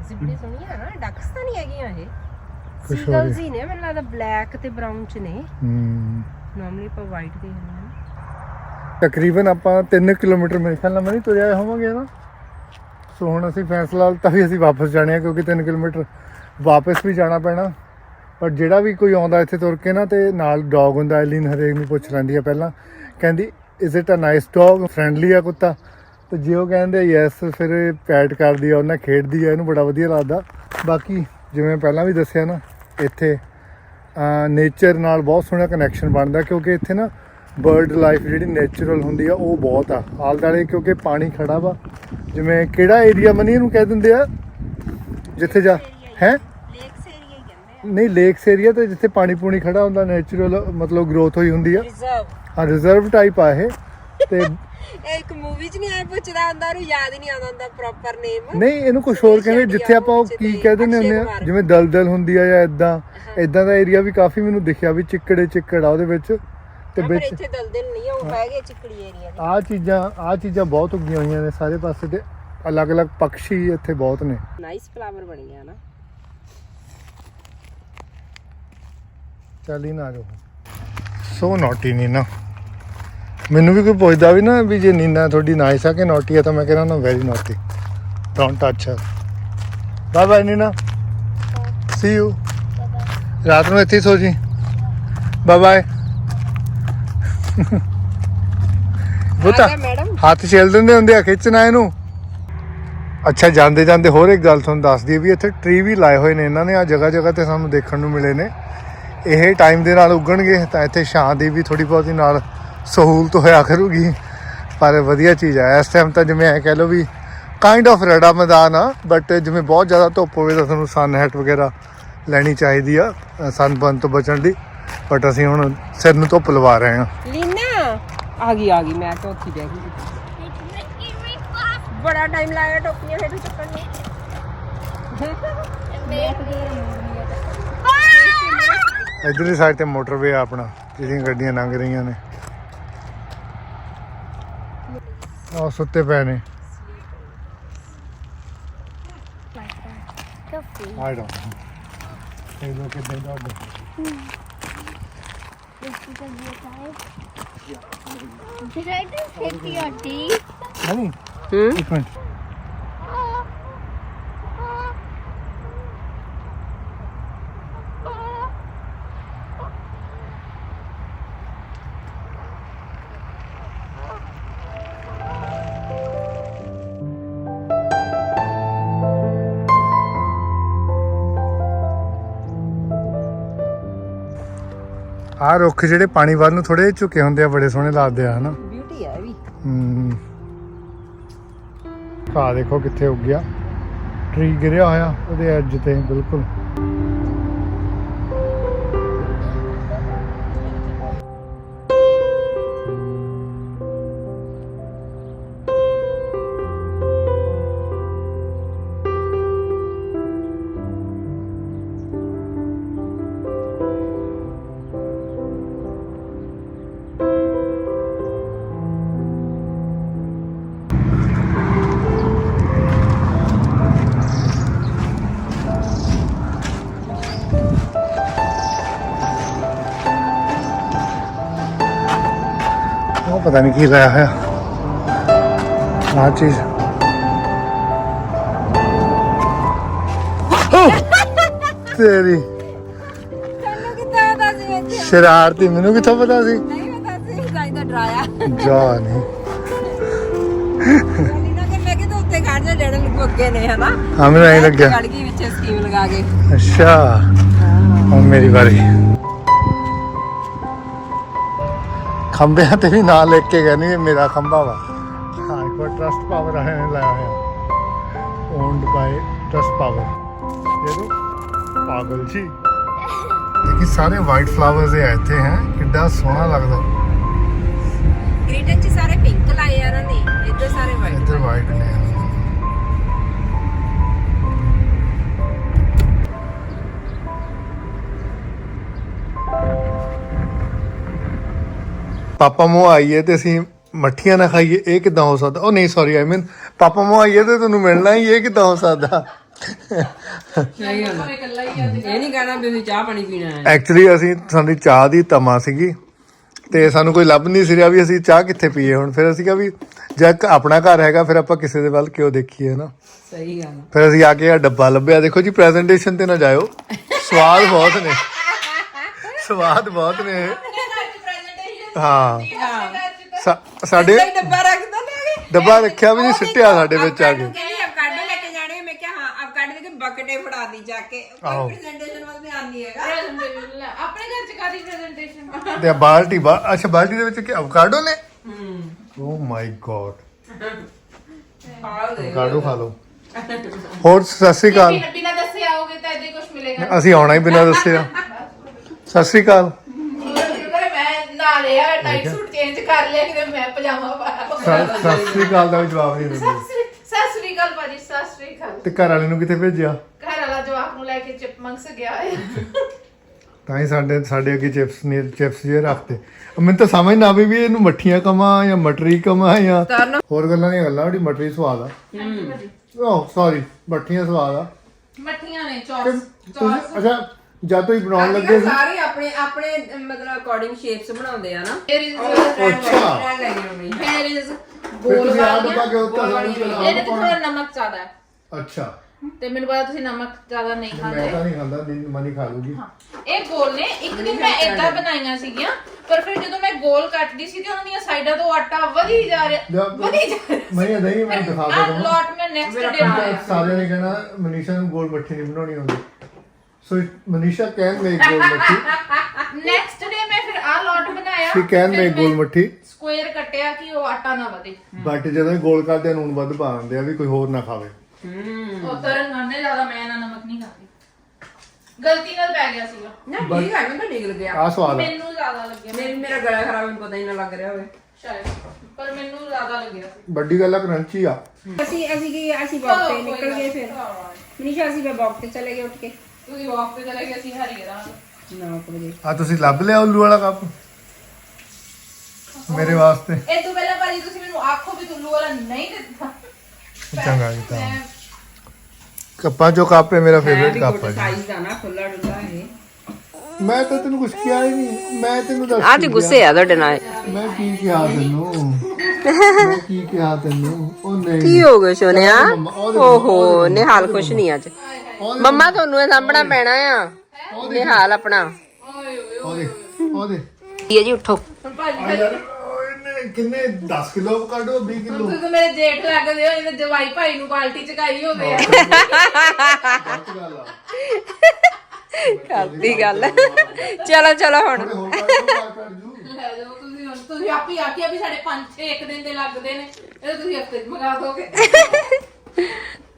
ਅਸੀਂ ਬੜੀ ਸੋਹਣੀਆਂ ਨਾ ਡਕਸ ਤਾਂ ਨਹੀਂ ਹੈਗੀਆਂ ਇਹ ਸੀਗਲਸ ਹੀ ਨੇ ਮੈਨੂੰ ਲੱਗਦਾ ਬਲੈਕ ਤੇ ਬਰਾਊਨ ਚ ਨੇ। ਹੂੰ। ਨਾਰਮਲੀ ਆਪਾਂ ਵਾਈਟ ਦੇਖਦੇ ਹਾਂ। ਤਕਰੀਬਨ ਆਪਾਂ 3 ਕਿਲੋਮੀਟਰ ਮੇਰੇ ਖਿਆਲ ਨਾਲ ਮੈਂ ਨਹੀਂ ਤੁਰਿਆ ਹੋਵਾਂਗੇ ਨਾ ਸੋ ਹੁਣ ਅਸੀਂ ਫੈਸਲਾ ਤਾਂ ਵੀ ਅਸੀਂ ਵਾਪਸ ਜਾਣੇ ਆ ਕਿਉਂਕਿ 3 ਕਿਲੋਮੀਟਰ ਵਾਪਸ ਵੀ ਜਾਣਾ ਪੈਣਾ। ਪਰ ਜਿਹੜਾ ਵੀ ਕੋਈ ਆਉਂਦਾ ਇੱਥੇ ਤੁਰ ਕੇ ਨਾ ਤੇ ਨਾਲ ਡੌਗ ਹੁੰਦਾ ਐਲੀਨ ਹਰੇਕ ਨੂੰ ਪੁੱਛ ਲੈਂਦੀ ਆ ਪਹਿਲਾਂ। ਕਹਿੰਦੀ is it a nice dog friendly ਆ ਕੁੱਤਾ? ਤੇ ਜੇ ਉਹ ਕਹਿੰਦੇ ਯੈਸ ਫਿਰ ਪੈਟ ਕਰਦੀ ਆ ਉਹਨਾਂ ਖੇਡਦੀ ਆ, ਇਹਨੂੰ ਬੜਾ ਵਧੀਆ ਲੱਗਦਾ। ਬਾਕੀ ਜਿਵੇਂ ਪਹਿਲਾਂ ਵੀ ਦੱਸਿਆ ਨਾ, ਇੱਥੇ ਨੇਚਰ ਨਾਲ ਬਹੁਤ ਸੋਹਣਾ ਕਨੈਕਸ਼ਨ ਬਣਦਾ ਕਿਉਂਕਿ ਇੱਥੇ ਨਾ ਬਰਡ ਲਾਈਫ ਜਿਹੜੀ ਨੇਚਰਲ ਹੁੰਦੀ ਆ ਉਹ ਬਹੁਤ ਆ। ਆਲੇ ਦੁਆਲੇ ਕਿਉਂਕਿ ਪਾਣੀ ਖੜਾ ਵਾ। ਜਿਵੇਂ ਕਿਹੜਾ ਏਰੀਆ ਮਨੀ ਇਹਨੂੰ ਕਹਿ ਦਿੰਦੇ ਆ? ਜਿੱਥੇ ਜਾ ਹੈ? ਨਹੀਂ ਲੇਕਸ ਏਰੀਆ ਤੇ ਜਿੱਥੇ ਪਾਣੀ ਪੂਣੀ ਖੜਾ ਹੁੰਦਾ ਨੇਚਰਲ ਮਤਲਬ ਗਰੋਥ ਹੋਈ ਹੁੰਦੀ ਆ। ਰਿਜ਼ਰਵ ਹਾਂ ਰਿਜ਼ਰਵ ਟਾਈਪ ਆ ਇਹ। ਤੇ ਇਹ ਇੱਕ ਮੂਵੀ 'ਚ ਨਹੀਂ ਆਇਆ ਪੁੱਛਦਾ ਹੁੰਦਾ ਉਹਨੂੰ ਯਾਦ ਹੀ ਨਹੀਂ ਆਉਂਦਾ ਹੁੰਦਾ ਪ੍ਰੋਪਰ ਨੇਮ ਨਹੀਂ ਇਹਨੂੰ ਕੁਝ ਹੋਰ ਕਹਿੰਦੇ ਜਿੱਥੇ ਆਪਾਂ ਉਹ ਕੀ ਕਹਿ ਦਿੰਦੇ ਹੁੰਦੇ ਆ ਜਿਵੇਂ ਦਲਦਲ ਹੁੰਦੀ ਆ ਜਾਂ ਇਦਾਂ ਇਦਾਂ ਦਾ ਏਰੀਆ ਵੀ ਕਾਫੀ ਮੈਨੂੰ ਦਿਖਿਆ ਵੀ ਚਿੱਕੜੇ ਚਿੱਕੜ ਆ ਉਹਦੇ ਵਿੱਚ। ਤੇ ਪਰ ਵਿੱਚ ਇੱਥੇ ਦਲਦਲ ਨਹੀਂ ਆ ਉਹ ਬਹਿ ਗਏ ਚਿਕੜੀ ਏਰੀਆ ਦੇ ਆ ਚੀਜ਼ਾਂ ਆ ਚੀਜ਼ਾਂ ਬਹੁਤ ਉੱਗੀਆਂ ਹੋਈਆਂ ਨੇ ਸਾਰੇ ਪਾਸੇ ਤੇ। ਅਲੱਗ-ਅਲੱਗ ਪੰਛੀ ਇੱਥੇ ਬਹੁਤ ਨੇ। ਨਾਈਸ ਫਲਾਵਰ ਬਣ ਗਿਆ ਨਾ। ਚੱਲ ਹੀ ਨਾ। ਜੋ ਸੋ ਨੋਟੀ ਨੀਨਾ ਮੈਨੂੰ ਵੀ ਕੋਈ ਪੁੱਛਦਾ ਵੀ ਨਾ ਵੀ ਜੇ ਨੀਨਾ ਤੁਹਾਡੀ ਨਾਈਸ ਆ ਕਿ ਨੋਟੀ ਆ ਤਾਂ ਮੈਂ ਕਹਿੰਦਾ ਨਾ very naughty don't touch bye bye Nina. See you ਰਾਤ ਨੂੰ ਇੱਥੇ ਹੀ ਸੋ ਜੀ। ਬਾਏ ਬਾਏ ਬੁੱਤਾ ਹੱਥ ਛੇਲ ਦਿੰਦੇ ਹੁੰਦੇ ਆ ਖਿੱਚਣਾ ਇਹਨੂੰ। ਅੱਛਾ ਜਾਂਦੇ ਜਾਂਦੇ ਹੋਰ ਇੱਕ ਗੱਲ ਤੁਹਾਨੂੰ ਦੱਸ ਦਈਏ ਵੀ ਇੱਥੇ ਟਰੀ ਵੀ ਲਾਏ ਹੋਏ ਨੇ ਇਹਨਾਂ ਨੇ ਆ ਜਗ੍ਹਾ ਜਗ੍ਹਾ ਤੇ ਸਾਨੂੰ ਦੇਖਣ ਨੂੰ ਮਿਲੇ ਨੇ। ਇਹ ਟਾਈਮ ਦੇ ਨਾਲ ਉੱਗਣਗੇ ਤਾਂ ਇੱਥੇ ਛਾਂ ਦੀ ਵੀ ਥੋੜੀ ਬਹੁਤੀ ਨਾਲ ਸਹੂਲਤ ਹੋਇਆ ਕਰੂਗੀ। ਪਰ ਵਧੀਆ ਚੀਜ਼ ਆ। ਇਸ ਟਾਈਮ ਤਾਂ ਜਿਵੇਂ ਐ ਕਹਿ ਲਓ ਵੀ ਕਾਈਂਡ ਆਫ ਰੜਾ ਮੈਦਾਨ ਆ ਬਟ ਜਿਵੇਂ ਬਹੁਤ ਜ਼ਿਆਦਾ ਧੁੱਪ ਹੋਵੇ ਤਾਂ ਤੁਹਾਨੂੰ ਸਨ ਹੈਟ ਵਗੈਰਾ ਲੈਣੀ ਚਾਹੀਦੀ ਆ ਸਨ ਬਰਨ ਤੋਂ ਬਚਣ ਦੀ। ਬਟ ਅਸੀਂ ਹੁਣ ਸਿਰ ਨੂੰ ਧੁੱਪ ਲਵਾ ਰਹੇ ਹਾਂ। ਲੀਨਾ ਆ ਗਈ ਆ ਗਈ। ਮੈਂ ਤਾਂ ਉੱਥੇ ਬਹਿ ਗਈ। ਬੜਾ ਟਾਈਮ ਲਾਇਆ ਟੋਪੀਆਂ ਹੇਠ ਚੱਕਣ ਨੂੰ। ਇਧਰਲੀ ਸਾਈਡ ਤੇ ਮੋਟਰਵੇ ਆ ਆਪਣਾ। ਜਿਹੜੀਆਂ ਗੱਡੀਆਂ ਲੰਘ ਰਹੀਆਂ ਨੇ। ਉਹ ਸੁੱਤੇ ਪਏ ਨੇ ਆਈ ਡੋਂਟ ਇਹ ਲੋਕ ਕਿਦਾਂ Dod Did I just hit your teeth? ਨਹੀਂ ਹੂੰ ਇੱਕ ਮਿੰਟ ਰੁੱਖ ਜਿਹੜੇ ਪਾਣੀ ਵੱਲ ਨੂੰ ਥੋੜੇ ਝੁਕੇ ਹੁੰਦੇ ਆ ਬੜੇ ਸੋਹਣੇ ਲੱਗਦੇ ਆ ਹਨਾ? ਬਿਊਟੀ ਹੈ ਇਹ ਵੀ। ਹਮ ਆ ਦੇਖੋ ਕਿੱਥੇ ਉੱਗ ਗਿਆ। ਟਰੀ ਗਿਰਿਆ ਹੋਇਆ ਉਹਦੇ ਐਜ ਤੇ ਬਿਲਕੁਲ। ਉਹ ਪਤਾ ਨਹੀਂ ਕੀ ਲਾਇਆ ਹੋਇਆ ਆਹ ਚੀਜ਼ ਤੇਰੀ ਤੈਨੂੰ ਕਿੱਦਾਂ ਪਤਾ ਸੀ ਵਿੱਚ ਸ਼ਰਾਰਤੀ ਮੈਨੂੰ ਕਿੱਥੋਂ ਪਤਾ ਸੀ ਨਹੀਂ ਪਤਾ ਸੀ ਜਾਈਦਾ ਖੰਭਿਆਂ ਤੇ ਵੀ ਨਾਂ ਲਿਖ ਕੇ ਕਹਿੰਦੀ ਇਹ ਮੇਰਾ ਖੰਭਾ ਵਾ। ਹਾਂ, ਇੱਕ ਵਾਰ ਟਰਸਟ ਪਾਵਰ ਆਇਆ ਨੇ ਲਾਇਆ ਹੋਇਆ। ਓਨਡ ਬਾਈ ਟਰਸਟ ਪਾਵਰ ਦੇਖੋ ਪਾਗਲ ਜੀ। ਦੇਖੀ, ਸਾਰੇ ਵਾਈਟ ਫਲਾਵਰਸ ਇਹ ਇੱਥੇ, ਹੈ। ਕਿੱਡਾ ਸੋਹਣਾ ਲੱਗਦਾ। ਗ੍ਰੀਟਨ ਚ ਸਾਰੇ ਪਾਪਾ ਮੋ ਆਈਏ ਤੇ ਅਸੀਂ ਮੱਠੀਆਂ ਨਾ ਖਾਈਏ ਇਹ ਕਿਦਾਂ ਹੋ ਸਕਦਾ? ਉਹ ਨਹੀਂ ਸੌਰੀ ਆਈ ਮੀਨ ਪਾਪਾ ਮੋ ਆਈਏ ਤੇ ਤੁਹਾਨੂੰ ਮਿਲਣਾ ਹੀ ਇਹ ਕਿਦਾਂ ਹੋ ਸਕਦਾ? ਇਹ ਨਹੀਂ ਕਹਿਣਾ ਵੀ ਅਸੀਂ ਚਾਹ ਪਾਣੀ ਪੀਣਾ ਹੈ। ਐਕਚੁਅਲੀ ਅਸੀਂ ਸਾਡੀ ਚਾਹ ਦੀ ਤਮਾ ਸੀਗੀ ਤੇ ਸਾਨੂੰ ਕੋਈ ਲੱਭ ਨਹੀਂ ਸੀ ਰਿਹਾ ਵੀ ਅਸੀਂ ਚਾਹ ਕਿੱਥੇ ਪੀਏ ਹੁਣ। ਫਿਰ ਅਸੀਂ ਕਿਹਾ ਵੀ ਜੇ ਇੱਕ ਆਪਣਾ ਘਰ ਹੈਗਾ ਫਿਰ ਆਪਾਂ ਕਿਸੇ ਦੇ ਵੱਲ ਕਿਉਂ ਦੇਖੀਏ ਨਾ ਸਹੀ ਗੱਲ ਫਿਰ ਅਸੀਂ ਆ ਕੇ ਆ ਡੱਬਾ ਲੱਭਿਆ। ਦੇਖੋ ਜੀ ਪ੍ਰੈਜੈਂਟੇਸ਼ਨ ਤੇ ਨਾ ਜਾਇਓ। ਸਵਾਦ ਬਹੁਤ ਨੇ। ਸਵਾਦ ਬਹੁਤ ਨੇ। ਹਾਂ। ਸਾ- ਸਾਡੇ ਡੱਬਾ ਰੱਖਦਾ ਲੈ ਡੱਬਾ ਰੱਖਿਆ ਵੀ ਨਹੀਂ ਸਿੱਟਿਆ ਸਾਡੇ ਵਿੱਚ ਆ ਕੇ। ਕਹਿੰਦੀ ਅਵਕਾਡੋ ਲੈ ਕੇ ਜਾਣੇ ਮੈਂ ਕਿਹਾ ਹਾਂ ਅਵਕਾਡੋ ਦੇ ਕੇ ਬਕਟੇ ਫੜਾ ਦੀ ਜਾ ਕੇ। ਆਹੋ। ਕੋਈ ਪ੍ਰੈਜੈਂਟੇਸ਼ਨ ਵੱਲ ਧਿਆਨ ਨਹੀਂ ਹੈਗਾ। ਆਪਣੇ ਘਰ ਚ ਕਾਦੀ ਪ੍ਰੈਜੈਂਟੇਸ਼ਨ ਤੇ ਬਾਲਟੀ ਬਾ ਅੱਛਾ ਬਾਲਟੀ ਦੇ ਵਿੱਚ ਕੀ ਅਵੋਕਾਡੋ ਨੇ ਓ ਮਾਈ ਗॉड ਖਾਓ ਦੇ ਅਵੋਕਾਡੋ ਖਾ ਲਓ? ਹੋਰ ਸਤਿ ਸ੍ਰੀ ਅਕਾਲ। ਬਿਨਾਂ ਦੱਸੇ ਆਓਗੇ ਤਾਂ ਇਦਾਂ ਕੁਝ ਮਿਲੇਗਾ। ਅਸੀਂ ਆਉਣਾ ਹੀ ਬਿਨਾਂ ਦੱਸਿਆ ਸਤਿ ਸ੍ਰੀ ਅਕਾਲ। ਨਾ ਲਿਆ ਟਾਈਟ ਸੂਟ ਚੇਂਜ ਕਰ ਲਿਆ ਕਿਤੇ ਮੈਂ ਪਜਾਮਾ ਪਾਇਆ ਸਤਿ ਸਤਿ ਸ੍ਰੀ ਅਕਾਲ ਦਾ ਵੀ ਜਵਾਬ ਨਹੀਂ ਦਿੰਦੇ। ਸਤਿ ਸ੍ਰੀ ਸਤਿ ਸ੍ਰੀ ਅਕਾਲ ਭਾਜੀ ਸਤਿ ਸ੍ਰੀ ਅਕਾਲ। ਤੇ ਘਰ ਵਾਲੇ ਨੂੰ ਕਿੱਥੇ ਭੇਜਿਆ? ਘਰ ਵਾਲਾ ਜਵਾਕ ਨੂੰ ਲੈ ਕੇ ਚਿਪਮੰਕਸ ਗਿਆ ਹੈ ਤਾਂ ਹੀ ਸਾਡੇ ਸਾਡੇ ਅੱਗੇ ਚਿਪਸ ਨੇ ਚਿਪਸ ਜੇ ਰੱਖਦੇ ਮੈਨੂੰ ਤਾਂ ਸਮਝ ਨਾ ਆਵੇ ਵੀ ਇਹਨੂੰ ਮੱਠੀਆਂ ਕਮਾ ਜਾਂ ਮਟਰੀ ਕਮਾ ਜਾਂ ਹੋਰ ਗੱਲਾਂ ਨਹੀਂ ਗੱਲਾਂ ਉਹਦੀ ਮਟਰੀ ਸਵਾਦ ਆ। ਓ ਸੌਰੀ ਮੱਠੀਆਂ ਸਵਾਦ ਆ। ਮੱਠੀਆਂ ਨੇ ਤੇ ਚੌਰਸ ਤੁਸੀਂ ਅੱਛਾ ਜਦ ਤੁਸੀਂ ਬਣਾਉਣ ਲੱਗੇ ਸੀ? ਸਾਰੇ ਆਪਣੇ ਆਪਣੇ ਮਤਲਬ ਅਕੋਰਡਿੰਗ ਸ਼ੇਪਸ ਬਣਾਉਂਦੇ ਆ ਨਾ। There is ਅੱਛਾ। ਰਹਿਣ ਲੱਗੇ ਹੋਣੇ there is ਫਿਰ ਗੋਲ ਤੁਸੀਂ ਆਪ ਬਤਾ ਕੇ ਉੱਤੇ ਸਾਨੂੰ ਇਹਦੇ ਤੇ ਥੋੜਾ ਨਮਕ ਜ਼ਿਆਦਾ ਹੈ। ਅੱਛਾ। ਤੇ ਮੈਨੂੰ ਪਤਾ ਤੁਸੀਂ ਨਮਕ ਜ਼ਿਆਦਾ ਨਹੀਂ ਮੈਂ ਖਾਂਦੇ। ਤਾਂ ਨਹੀਂ ਖਾਂਦਾ ਦਿਨ ਮਨੀ ਖਾ ਲੂਗੀ। ਇਹ ਗੋਲ ਨੇ ਇੱਕ ਦਿਨ ਮੈਂ ਇਦਾਂ ਬਣਾਈਆਂ ਸੀਗੀਆਂ ਪਰ ਫਿਰ ਜਦੋਂ ਮੈਂ ਗੋਲ ਕੱਟਦੀ ਸੀ ਤੇ ਉਹਨਾਂ ਦੀਆਂ ਸਾਈਡਾਂ ਤੋਂ ਆਟਾ ਵਧੀ ਜਾ ਰਿਹਾ ਵਧੀ ਜਾ ਰਿਹਾ ਮੈਂ ਇਹ ਨਹੀਂ ਮੈਂ ਦਿਖਾ ਆ ਦਵਾਂ ਲੋਟ ਮੈਂ ਨੈਕਸਟ ਡੇ ਬਣਾਇਆ। ਸਾਰਿਆਂ ਨੇ ਕਹਿਣਾ ਮਨੀਸ਼ਾ ਨੂੰ ਗੋਲ ਮੱਠੀ ਨਹੀਂ ਬਣਾਉਣੀ ਆਉਂਦੀ। ਸੋ ਮਨੀਸ਼ਾ ਕੈਨ ਮੇਕ ਗੋਲ ਮੱਠੀ ਨੈਕਸਟ ਡੇ ਮੈਂ ਫਿਰ ਆ ਲੋਟ ਬਣਾਇਆ ਸ਼ੀ ਕੈਨ ਮੇਕ ਗੋਲ ਮੱਠੀ ਸਕੁਅਰ ਕੱਟਿਆ ਕਿ ਉਹ ਆਟਾ ਨਾ ਵਧੇ ਬਟ ਜਦੋਂ ਇਹ ਗੋਲ ਕਰਦੇ ਆ, ਨੂਨ ਵੱਧ ਪਾ ਦਿੰਦੇ ਆ ਵੀ ਕੋਈ ਹੋਰ ਨਾ ਖਾਵੇ ਉਹ ਤਰਨ ਖਾਂਦੇ ਜ਼ਿਆਦਾ ਮੈਂ ਨਾ ਨਮਕ ਨਹੀਂ ਖਾਂਦੀ ਗਲਤੀ ਨਾਲ ਪੈ ਗਿਆ ਸੀਗਾ ਨਾ ਠੀਕ ਹੈ ਮੈਨੂੰ ਤਾਂ ਨਿਕਲ ਗਿਆ ਆ ਸਵਾਦ ਆ ਮੈਨੂੰ ਜ਼ਿਆਦਾ ਲੱਗਿਆ ਮੇਰੀ ਮੇਰਾ ਗਲਾ ਖਰਾਬ ਮੈਨੂੰ ਪਤਾ ਹੀ ਨਾ ਲੱਗ ਰਿਹਾ ਹੋਵੇ ਸ਼ਾਇਦ ਪਰ ਮੈਨੂੰ ਜ਼ਿਆਦਾ ਲੱਗਿਆ ਸੀ ਵੱਡੀ ਗੱਲ ਆ ਕਰੰਚੀ ਆ ਅਸੀਂ ਅਸੀਂ ਕੀ ਅਸੀਂ ਵਾਕ ਤੇ ਨਿਕਲ ਗਏ ਫਿਰ ਮਨੀਸ਼ਾ ਅਸੀਂ ਵਾਕ ਤੇ ਚਲੇ ਗਏ ਉੱਠ ਕੇ ਤੁਸੀਂ ਵਾਕ ਤੇ ਚਲੇ ਗਏ ਸੀ ਹਰੀ ਰਾਤ। ਨਾ ਵਜੇ ਆ ਤੁਸੀਂ ਲੱਭ ਲਿਆ ਉੱਲੂ ਵਾਲਾ ਕੱਪ? ਮੇਰੇ ਵਾਸਤੇ। ਇਹ ਤੋਂ ਪਹਿਲਾਂ ਭਾਜੀ ਤੁਸੀਂ ਮੈਨੂੰ ਆਖੋ ਵੀ ਤੁੱਲੂ ਵਾਲਾ ਨਹੀਂ ਦਿੱਤਾ। ਚੰਗਾ ਕੀਤਾ ਕੱਪਾਂ ਚੋਂ ਕੱਪ ਹੈ ਮੇਰਾ ਫੇਵਰੇਟ ਕੱਪ ਹੈ ਜੀ। ਸਾਈਜ਼ ਦਾ ਨਾ ਖੁੱਲਾ ਡੁੱਲਾ ਹੈ ਮੈਂ ਤਾਂ ਤੈਨੂੰ ਕੁਝ ਕਿਹਾ ਹੀ ਨਹੀਂ। ਮੈਂ ਤੈਨੂੰ ਦੱਸ ਅੱਜ ਗੁੱਸੇ ਆ ਤੁਹਾਡੇ ਨਾਲ। ਮੈਂ ਕੀ ਕਿਹਾ ਤੈਨੂੰ? ਮੈਂ ਕੀ ਕਿਹਾ ਤੈਨੂੰ? ਉਹ ਨਹੀਂ। ਕੀ ਹੋ ਗਿਆ ਸੋਨਿਆ? ਓਹੋ ਨਿਹਾਲ ਖੁਸ਼ ਨਹੀਂ ਅੱਜ। ਮੰਮਾ ਤੁਹਾਨੂੰ ਇਹ ਸਾਂਭਣਾ ਪੈਣਾ ਆ। ਨਿਹਾਲ ਆਪਣਾ। ਉਹਦੇ ਉਹਦੇ। ਇਹ ਜੀ ਉੱਠੋ। ਹੁਣ ਭਾਜੀ ਆ ਯਾਰ ਉਹ ਇਹਨੇ ਕਿੰਨੇ 10 ਕਿਲੋ ਕੱਢੋ 20 ਕਿਲੋ? ਤੁਸੀਂ ਮੇਰੇ ਜੇਠ ਲੱਗਦੇ ਹੋ ਇਹਨੇ ਜਵਾਈ ਭਾਈ ਨੂੰ ਬਾਲਟੀ ਚਕਾਈ ਹੋਵੇ। ਆ ਗਲਤ ਗੱਲ ਆ। ਕਰਦੀ ਗੱਲ। ਚਲੋ ਚਲੋ ਹੁਣ। ਹੋਰ ਕੱਢ ਜੂ। ਲੈ ਜਾਓ ਤੁਸੀਂ ਹੁਣ ਤੁਸੀਂ ਆਪ ਆਖਿਆ ਵੀ ਸਾਡੇ 5-6 ਇੱਕ ਦਿਨ ਦੇ ਲੱਗਦੇ ਨੇ ਇਹ ਤਾਂ ਤੁਸੀਂ ਹਫ਼ਤੇ ਚ ਮੰਗਾ ਦੋਗੇ।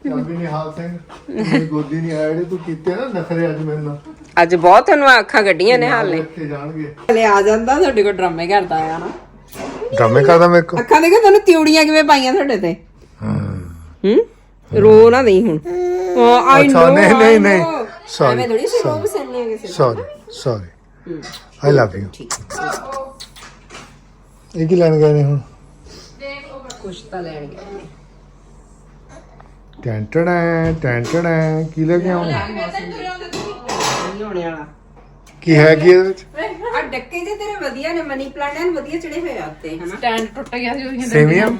ਚੱਲ ਵੀ ਨਹੀਂ ਹਾਲ ਸਿੰਘ ਮੇਰੀ ਗੋਦੀ ਨਹੀਂ ਆਇਆ ਜਿਹੜੇ ਤੂੰ ਕੀਤੇ ਨਾ ਨਖਰੇ ਅੱਜ ਮੇਰੇ ਨਾਲ। ਅੱਜ ਬਹੁਤ ਤੁਹਾਨੂੰ ਅੱਖਾਂ ਨਿਹਾਲ ਨੇ ਇੱਥੇ ਜਾਣਗੇ। ਹਲੇ ਆ ਜਾਂਦਾ ਤੁਹਾਡੇ ਕੋਲ ਡਰਾਮੇ ਕਰਦਾ ਆ ਨਾ। ਡਰਾਮੇ ਕਰਦਾ ਮੇਰੇ ਕੋ ਅੱਖਾਂ ਦੇਖੋ ਤੁਹਾਨੂੰ ਤਿਉੜੀਆਂ ਕਿਵੇਂ ਪਾਈਆਂ ਤੁਹਾਡੇ ਤੇ। ਹੂੰ। ਰੋ ਨਾ ਨਹੀਂ ਹੁਣ। ਆਈ ਨੋ ਨਹੀਂ, ਨਹੀਂ, ਨਹੀਂ। Sorry, ਐਵੇਂ ਥੋੜੀ ਸੀ ਰੋ ਬਸੰਨੇ ਕਿਸੇ ਨੂੰ। Sorry sorry I love you ਇਹ ਕੀ ਲੈਣ ਗਏ ਨੇ ਹੁਣ? ਕੁਛ ਤਾਂ ਲੈਣ ਗਏ ਨੇ। ਟੈਂਟੜਾ ਟੈਂਟੜਾ ਕੀ ਲੈ ਕੇ ਆਉਂ ਨਹੀਂ ਹੋਣੇ ਵਾਲਾ। ਕੀ ਹੈ ਕੀ ਇਹਦੇ ਵਿੱਚ? ਆ ਡੱਕੇ ਜੇ ਤੇਰੇ ਵਧੀਆ ਨੇ ਮਨੀ ਪਲਾਂਟ ਐਨ ਵਧੀਆ ਚੜੇ ਹੋਏ ਆ ਉੱਤੇ ਹਨਾ? ਸਟੈਂਡ ਟੁੱਟ ਗਿਆ ਸੀ ਉਹਦੀਆਂ ਸੇਵੀਆਂ?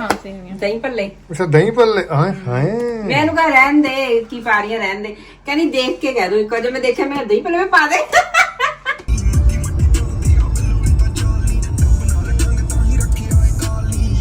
ਹਾਂ ਸੇਵੀਆਂ। ਦਹੀਂ ਭੱਲੇ। ਅੱਛਾ ਦਹੀਂ ਭੱਲੇ। ਹਾਏ ਹਾਏ। ਮੈਂ ਇਹਨੂੰ ਕਹ ਰਹਿਣ ਦੇ ਕੀ ਪਾ ਰਹੀਆਂ ਰਹਿਣ ਦੇ। ਕਹਿੰਦੀ ਦੇਖ ਕੇ ਕਹਿ ਦੋ ਇੱਕ ਵਾਰ ਜੇ ਮੈਂ ਦੇਖਿਆ ਮੈਂ ਦਹੀਂ ਭੱਲੇ ਮੈਂ ਪਾ ਦੇ।